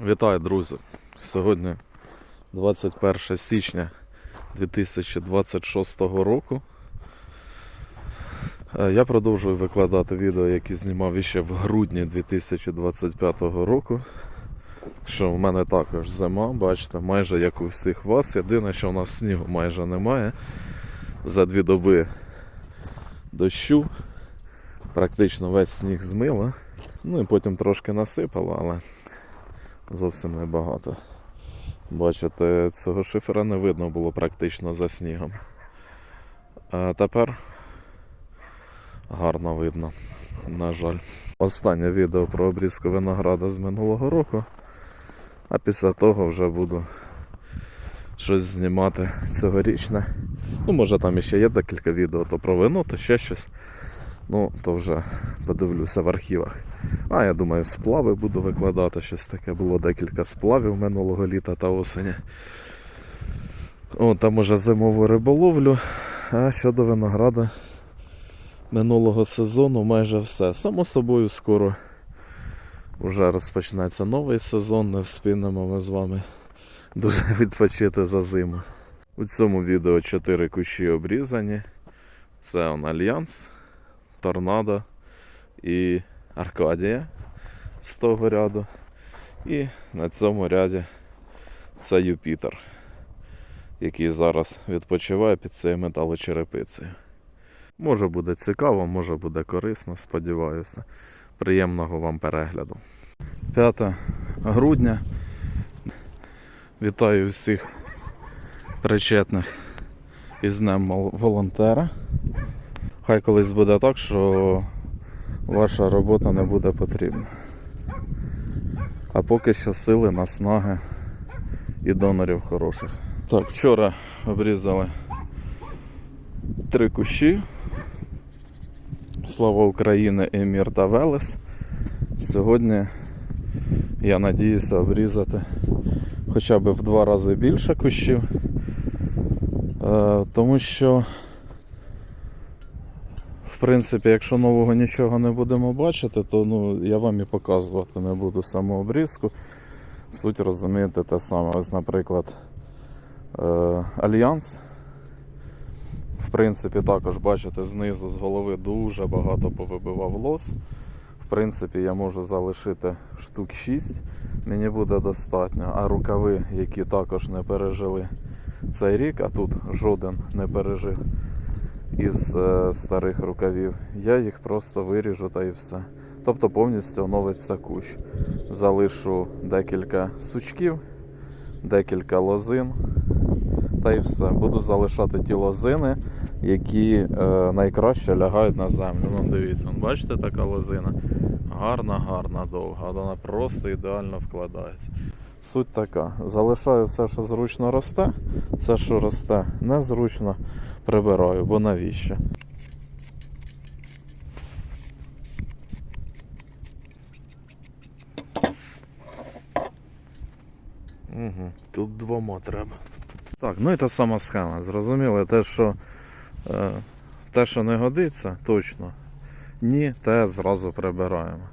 Вітаю, друзі! Сьогодні 21 січня 2026 року. Е, Я продовжую викладати відео, які знімав іще в грудні 2025 року. Що в мене також зима, бачите, майже як у всіх вас. Єдине, що у нас снігу майже немає. За дві доби дощу. Практично весь сніг змило. Ну і потім трошки насипало, але зовсім небагато. Бачите, цього шифера не видно було практично за снігом. А тепер гарно видно, на жаль. Останнє відео про обрізку винограда з минулого року. А після того вже буду щось знімати цьогорічне. Ну, може там іще є декілька відео, то про вино, то ще щось. Ну, то вже подивлюся в архівах. А я думаю, сплави буду викладати. Щось таке було декілька сплавів минулого літа та осені. О, там уже зимову риболовлю. А щодо винограда минулого сезону майже все. Само собою скоро вже розпочнеться новий сезон, не вспінемо ми з вами дуже відпочити за зиму. У цьому відео 4 кущі обрізані. Це он Альянс, Торнадо і Аркадія з того ряду. І на цьому ряді це Юпітер, який зараз відпочиває під цією металочерепицею. Може буде цікаво, може буде корисно, сподіваюся. Приємного вам перегляду. 5 грудня. Вітаю всіх причетних із Днем волонтера. Хай колись буде так, що ваша робота не буде потрібна. А поки що сили, наснаги і донорів хороших. Так, вчора обрізали три кущі. Слава Україні і мір та Велес. Сьогодні я надіюся обрізати хоча б в два рази більше кущів. Е, Тому що в принципі, якщо нового нічого не будемо бачити, то ну, я вам і показувати не буду саму обрізку. Суть розумієте те саме. Ось, наприклад, е, Альянс. В принципі, також бачите, знизу з голови дуже багато повибивав лос. В принципі, я можу залишити штук 6, мені буде достатньо. А рукави, які також не пережили цей рік, а тут жоден не пережив із е, старих рукавів, я їх просто виріжу та і все. Тобто повністю оновиться кущ. Залишу декілька сучків, декілька лозин та і все. Буду залишати ті лозини, які е, найкраще лягають на землю. Ну, дивіться, бачите, така лозина. Гарна, гарна, довга. Вона просто ідеально вкладається. Суть така. Залишаю все, що зручно росте, все, що росте незручно, прибираю, бо навіщо? Угу, тут двома треба. Так, ну і та сама схема. Зрозуміло, те, що, е, те, що не годиться, точно. Ні, те зразу прибираємо.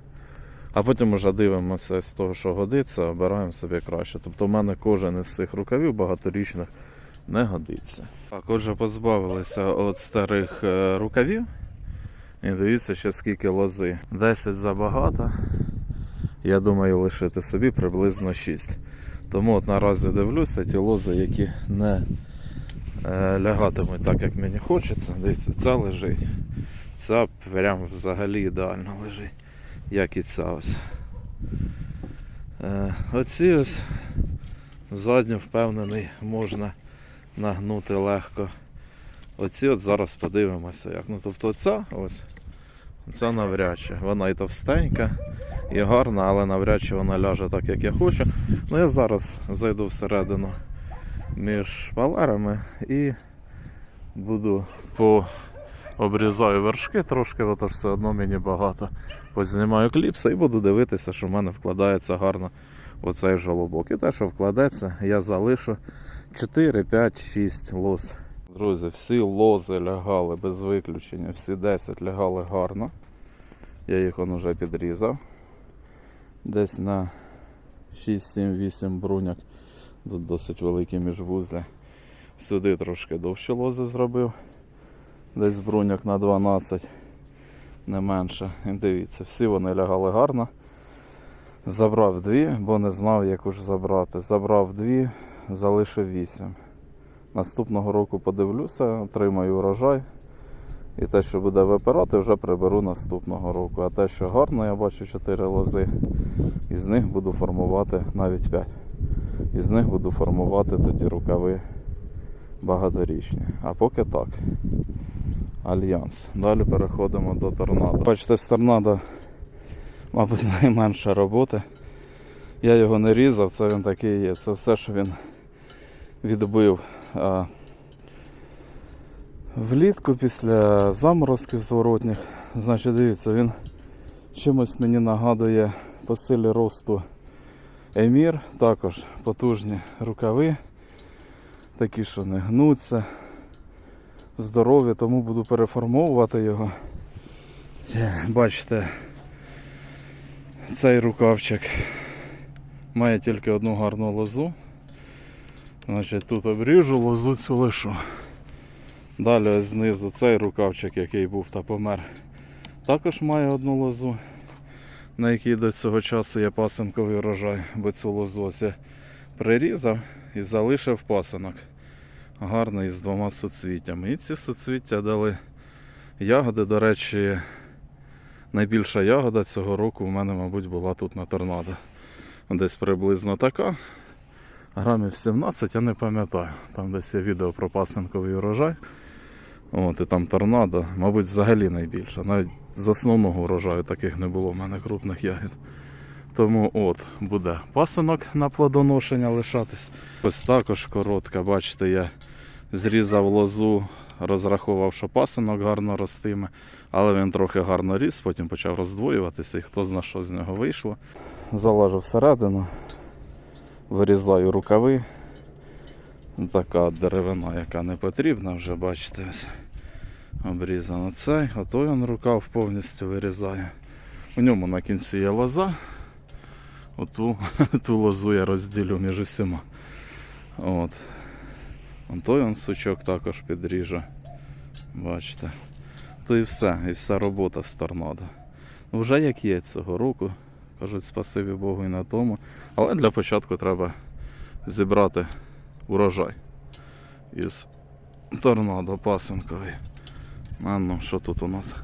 А потім вже дивимося з того, що годиться, обираємо собі краще. Тобто в мене кожен із цих рукавів багаторічних не годиться. Так, отже, позбавилися від старих е, рукавів. І дивіться, ще скільки лози. 10 забагато. Я думаю, лишити собі приблизно 6. Тому от наразі дивлюся, ті лози, які не е, лягатимуть так, як мені хочеться. Дивіться, ця лежить. Ця прям взагалі ідеально лежить. Як і ця ось. Е, оці ось задню впевнений можна нагнути легко. Оці от зараз подивимося як. Ну тобто ця ось. Це навряд чи. Вона і товстенька, і гарна, але навряд чи вона ляже так, як я хочу. Ну я зараз зайду всередину між шпалерами і буду по обрізаю вершки трошки, бо то ж все одно мені багато. Познімаю кліпси і буду дивитися, що в мене вкладається гарно оцей жолобок. І те, що вкладеться, я залишу 4, 5, 6 лоз. Друзі, всі лози лягали без виключення, всі 10 лягали гарно. Я їх он уже підрізав. Десь на 6, 7, 8 бруняк. Тут досить великі міжвузля. Сюди трошки довше лози зробив. Десь бруняк на 12, не менше. І дивіться, всі вони лягали гарно. Забрав дві, бо не знав, як уж забрати. Забрав дві, залишив вісім. Наступного року подивлюся, отримаю урожай. І те, що буде випирати, вже приберу наступного року. А те, що гарно, я бачу 4 лози. Із них буду формувати навіть 5. Із них буду формувати тоді рукави багаторічні. А поки так. Альянс. Далі переходимо до торнадо. Бачите, з торнадо, мабуть, найменша робота. Я його не різав, це він такий є. Це все, що він відбив. Влітку після заморозків зворотніх, значить, дивіться, він чимось мені нагадує по силі росту Емір, також потужні рукави, такі, що не гнуться, здорові, тому буду переформовувати його. Бачите, цей рукавчик має тільки одну гарну лозу. Значить, тут обріжу, лозу цю лишу. Далі ось знизу цей рукавчик, який був та помер, також має одну лозу, на якій до цього часу є пасинковий урожай, бо цю лозу ось я прирізав і залишив пасинок. Гарний з двома суцвіттями. І ці суцвіття дали ягоди. До речі, найбільша ягода цього року в мене, мабуть, була тут на торнадо. Десь приблизно така. Грамів 17, я не пам'ятаю. Там десь є відео про пасинковий урожай. От, і там торнадо, мабуть, взагалі найбільше. Навіть з основного урожаю таких не було в мене крупних ягід. Тому от буде пасинок на плодоношення лишатись. Ось також коротка, бачите, я зрізав лозу, розрахував, що пасинок гарно ростиме, але він трохи гарно ріс, потім почав роздвоюватися, і хто зна, що з нього вийшло. Залажу всередину, вирізаю рукави. Така деревина, яка не потрібна, вже бачите, ось обрізано цей, а той він рукав повністю вирізає. У ньому на кінці є лоза. Оту ту лозу я розділю між усіма. От. Вон той он сучок також підріже. Бачите. То і все, і вся робота з торнадо. Вже як є цього року. Кажуть, спасибі Богу і на тому. Але для початку треба зібрати урожай із торнадо пасинковий. А ну, що тут у нас?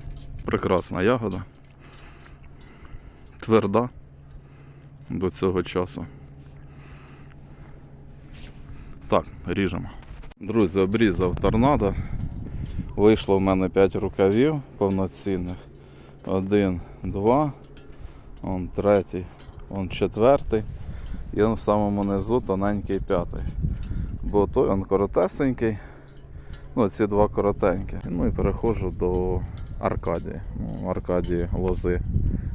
Прекрасна ягода. Тверда до цього часу. Так, ріжемо. Друзі, обрізав торнадо. Вийшло в мене 5 рукавів повноцінних. Один, два, он третій, он четвертий. І он в самому низу тоненький п'ятий. Бо той он коротесенький. Ну, ці два коротенькі. Ну і переходжу до Аркадії. Ну, Аркадії лози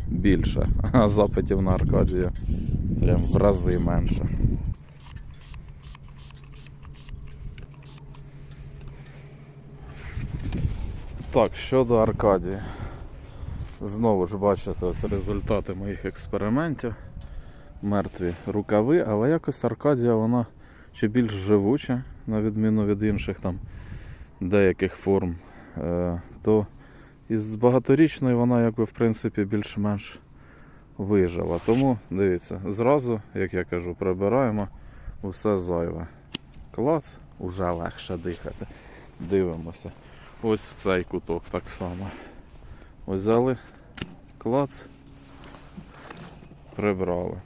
більше, а запитів на Аркадію прям в рази менше. Так, щодо Аркадії. Знову ж бачите ось результати моїх експериментів. Мертві рукави, але якось Аркадія вона ще більш живуча, на відміну від інших там деяких форм. Е, то із багаторічної вона якби в принципі більш-менш вижила. Тому дивіться, зразу, як я кажу, прибираємо усе зайве. Клац, уже легше дихати. Дивимося. Ось в цей куток так само. Взяли клац, прибрали.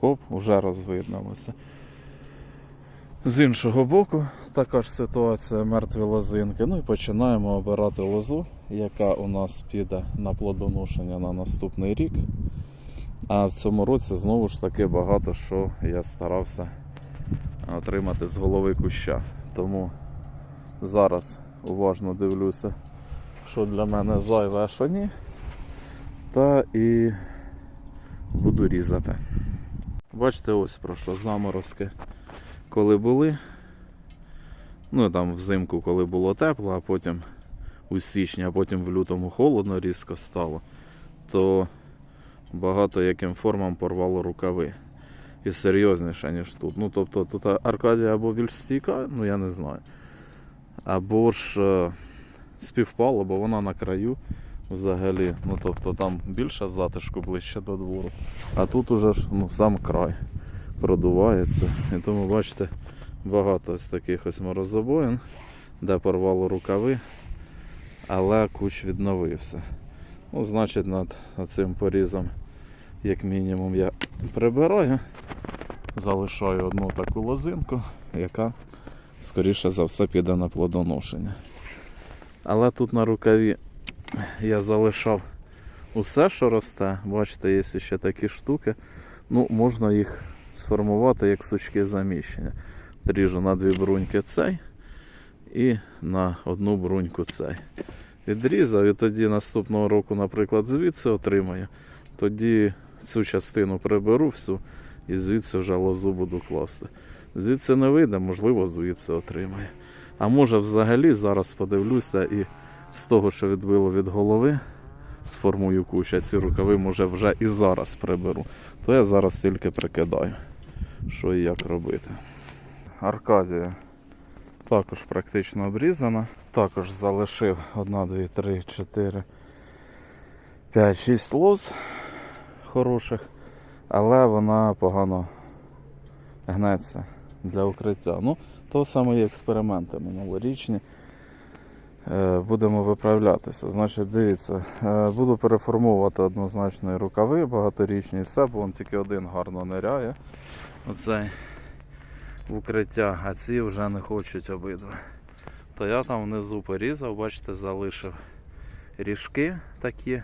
Оп, уже розвидналося. З іншого боку, така ж ситуація мертві лозинки. Ну і починаємо обирати лозу, яка у нас піде на плодоношення на наступний рік. А в цьому році знову ж таки багато що я старався отримати з голови куща. Тому зараз уважно дивлюся, що для мене зайве, а що ні. Та і буду різати. Бачите, ось про що заморозки, коли були. Ну там взимку, коли було тепло, а потім у січні, а потім в лютому холодно різко стало, то багато яким формам порвало рукави. і серйозніша, ніж тут. Ну, тобто тут Аркадія або більш стійка, ну я не знаю. Або ж е, співпало, бо вона на краю взагалі. Ну, тобто там більше затишку ближче до двору. А тут уже ж ну, сам край продувається. І тому бачите, багато ось таких ось морозобоїн, де порвало рукави, але кущ відновився. Ну, значить, над цим порізом, як мінімум, я прибираю, залишаю одну таку лозинку, яка, скоріше за все, піде на плодоношення. Але тут на рукаві я залишав усе, що росте. Бачите, є ще такі штуки. Ну, можна їх сформувати як сучки заміщення. Ріжу на дві бруньки цей і на одну бруньку цей. Відрізав і тоді наступного року, наприклад, звідси отримаю. Тоді цю частину приберу всю і звідси вже лозу буду класти. Звідси не вийде, можливо, звідси отримаю. А може взагалі зараз подивлюся і з того, що відбило від голови, сформую кущ, а ці рукави може вже і зараз приберу. То я зараз тільки прикидаю, що і як робити. Аркадія також практично обрізана. Також залишив 1, 2, 3, 4, 5, 6 лоз хороших, але вона погано гнеться для укриття. Ну, то саме і експерименти минулорічні. Е, Будемо виправлятися. Значить, дивіться, е, буду переформовувати однозначно рукави багаторічні, і все, бо він тільки один гарно ниряє. Оцей в укриття, а ці вже не хочуть обидва. То я там внизу порізав, бачите, залишив ріжки такі,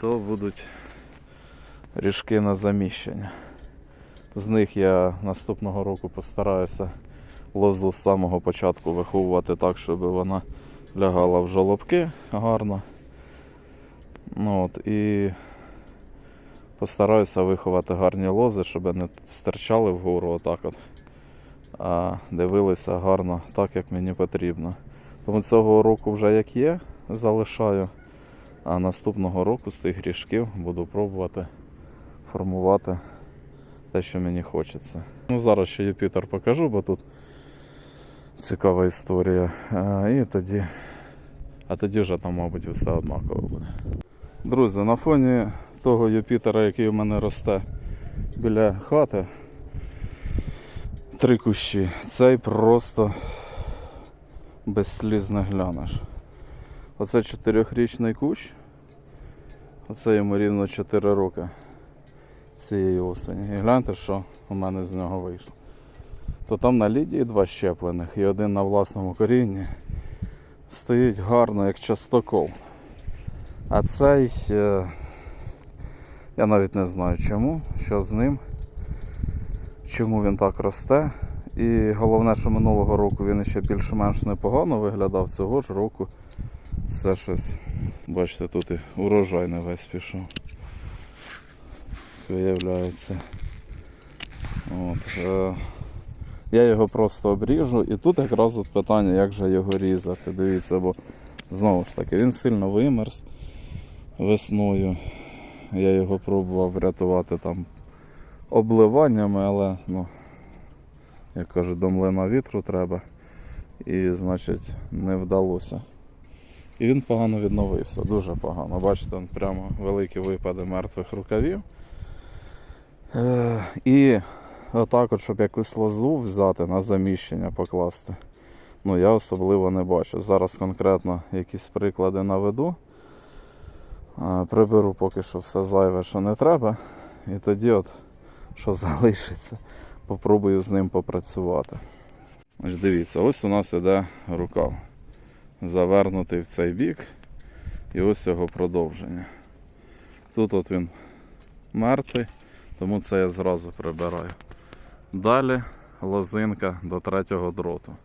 то будуть ріжки на заміщення. З них я наступного року постараюся лозу з самого початку виховувати так, щоб вона лягала в жолобки гарно. Ну, от, і постараюся виховати гарні лози, щоб не стирчали вгору отак от, а дивилися гарно так, як мені потрібно. Тому цього року вже як є, залишаю. А наступного року з тих грішків буду пробувати формувати те, що мені хочеться. Ну, зараз ще Юпітер покажу, бо тут цікава історія. А, і тоді, а тоді вже там, мабуть, все однаково буде. Друзі, на фоні того Юпітера, який у мене росте біля хати, три кущі. Цей просто без сліз не глянеш. Оце чотирьохрічний кущ. Оце йому рівно 4 роки цієї осені. І гляньте, що у мене з нього вийшло. То там на лідії два щеплених і один на власному корінні. Стоїть гарно, як частокол. А цей, е, я навіть не знаю чому, що з ним, чому він так росте. І головне, що минулого року він ще більш-менш непогано виглядав, цього ж року це щось, бачите, тут і урожай не весь пішов. Виявляється. От, е, я його просто обріжу і тут якраз от питання, як же його різати. Дивіться, бо знову ж таки він сильно вимерз весною. Я його пробував врятувати там обливаннями, але ну, як кажуть, до млина вітру треба. І значить не вдалося. І він погано відновився, дуже погано. Бачите, прямо великі випади мертвих рукавів. Е, і отак, от, щоб якусь лозу взяти на заміщення покласти. Ну, я особливо не бачу. Зараз конкретно якісь приклади наведу. Приберу поки що все зайве, що не треба. І тоді, от, що залишиться, попробую з ним попрацювати. Ось дивіться, ось у нас іде рукав. Завернутий в цей бік. І ось його продовження. Тут от він мертвий, тому це я зразу прибираю. Далі лозинка до третього дроту.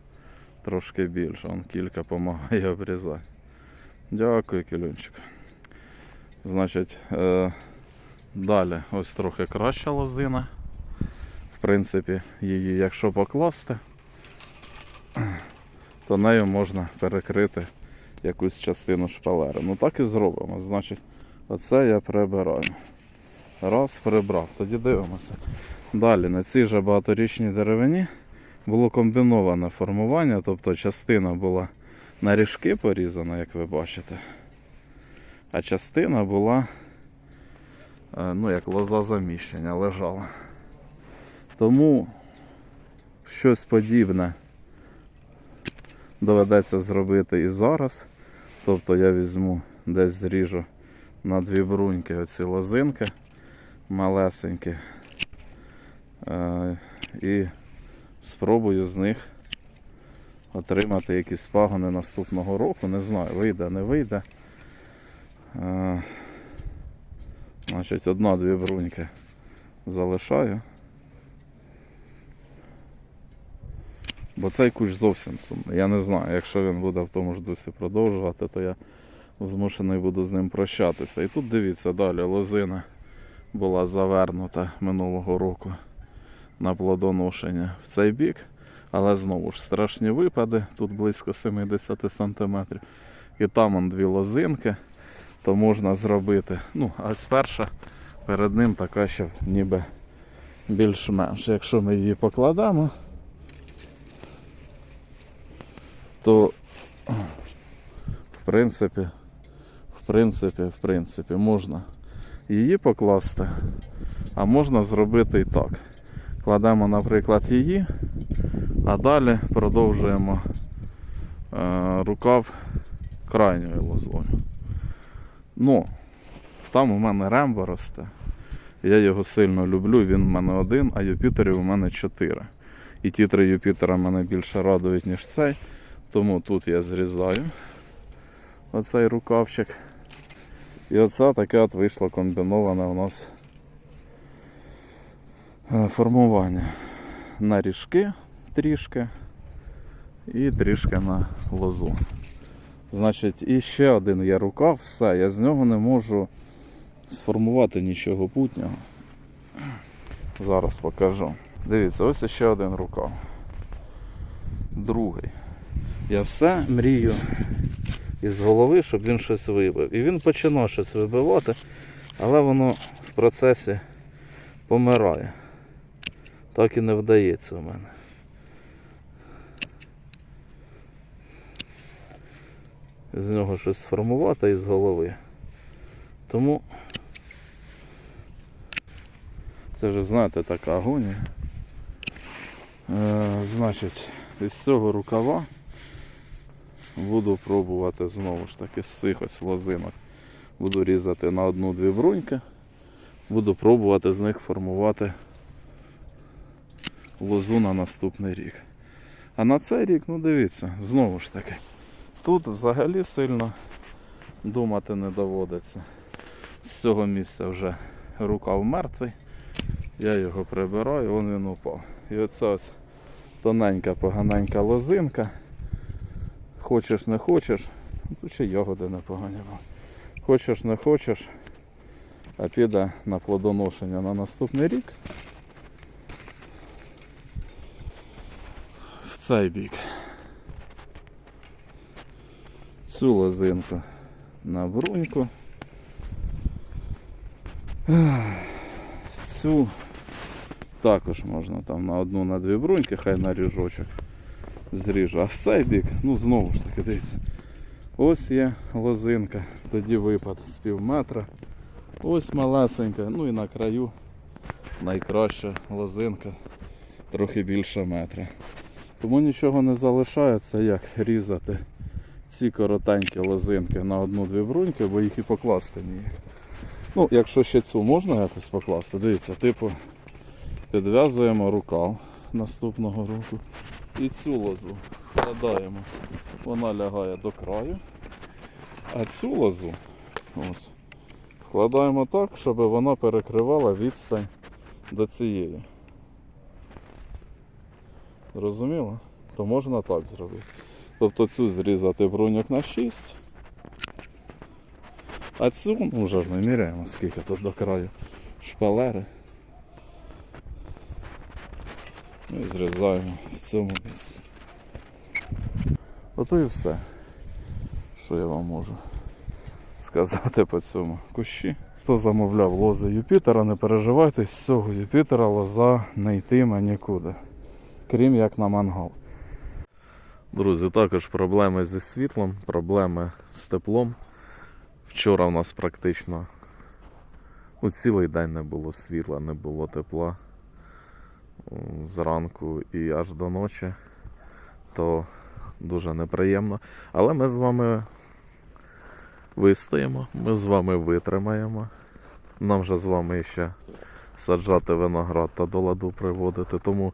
Трошки більше, он кілька допомагає обрізати. Дякую, кілюнчик. Значить, е, далі ось трохи краща лозина. В принципі, її, якщо покласти, то нею можна перекрити якусь частину шпалери. Ну так і зробимо. Значить, оце я прибираю. Раз, прибрав. Тоді дивимося. Далі на цій же багаторічній деревині було комбіноване формування, тобто частина була на ріжки порізана, як ви бачите, а частина була е, ну, як лоза заміщення лежала. Тому щось подібне доведеться зробити і зараз. Тобто я візьму десь зріжу на дві бруньки оці лозинки малесенькі. Е, і спробую з них отримати якісь пагони наступного року. Не знаю, вийде, не вийде. Е, значить, одна-дві бруньки залишаю. Бо цей кущ зовсім сумний. Я не знаю, якщо він буде в тому ж дусі продовжувати, то я змушений буду з ним прощатися. І тут дивіться далі, лозина була завернута минулого року на плодоношення в цей бік. Але знову ж страшні випади, тут близько 70 см. І там он дві лозинки, то можна зробити. Ну, а ось перша перед ним така ще ніби більш-менш. Якщо ми її покладемо, то в принципі, в принципі, в принципі, можна її покласти, а можна зробити і так. Кладемо, наприклад, її, а далі продовжуємо е, рукав крайньою лозою. Ну, там у мене рембо росте. Я його сильно люблю, він в мене один, а Юпітерів у мене чотири. І ті три Юпітера мене більше радують, ніж цей. Тому тут я зрізаю оцей рукавчик. І оце таке от вийшло комбіноване у нас е, формування на ріжки трішки і трішки на лозу. Значить, і ще один є рукав, все, я з нього не можу сформувати нічого путнього. Зараз покажу. Дивіться, ось ще один рукав. Другий. Я все мрію із голови, щоб він щось вибив. І він починав щось вибивати, але воно в процесі помирає. Так і не вдається у мене. З нього щось сформувати із голови. Тому це вже, знаєте, така агонія. Е, значить, із цього рукава буду пробувати знову ж таки з цих ось лозинок. Буду різати на одну-дві бруньки. Буду пробувати з них формувати лозу на наступний рік. А на цей рік, ну дивіться, знову ж таки, тут взагалі сильно думати не доводиться. З цього місця вже рукав мертвий. Я його прибираю, вон він упав. І оце ось тоненька, поганенька лозинка. Хочеш не хочеш, ну, тут ще ягоди непогані. Хочеш не хочеш, а піде на плодоношення на наступний рік. В цей бік. Цю лозинку на бруньку. Цю також можна там на одну на дві бруньки, хай на ріжочок зріжу. А в цей бік, ну знову ж таки, дивіться. Ось є лозинка, тоді випад з пів метра. Ось малесенька, ну і на краю найкраща лозинка, трохи більше метра. Тому нічого не залишається, як різати ці коротенькі лозинки на одну-дві бруньки, бо їх і покласти ніяк. Ну, якщо ще цю можна якось покласти, дивіться, типу підв'язуємо рукав наступного року. І цю лозу вкладаємо. Вона лягає до краю. А цю лозу ось, вкладаємо так, щоб вона перекривала відстань до цієї. Зрозуміло? То можна так зробити. Тобто цю зрізати бруньок на 6. А цю, ну вже ж ми міряємо, скільки тут до краю шпалери. Ну і зрізаємо в цьому місці. Ото і все, що я вам можу сказати по цьому кущі. Хто замовляв лози Юпітера, не переживайте, з цього Юпітера лоза не йтиме нікуди, крім як на мангал. Друзі, також проблеми зі світлом, проблеми з теплом. Вчора в нас практично ну, цілий день не було світла, не було тепла зранку і аж до ночі. То дуже неприємно. Але ми з вами вистоїмо, ми з вами витримаємо. Нам же з вами ще саджати виноград та до ладу приводити. Тому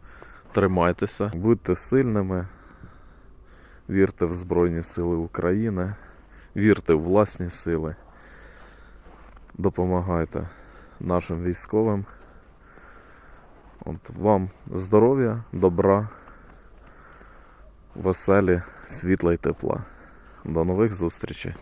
тримайтеся, будьте сильними. Вірте в Збройні Сили України, вірте в власні сили, допомагайте нашим військовим. От вам здоров'я, добра, веселі, світла й тепла. До нових зустрічей!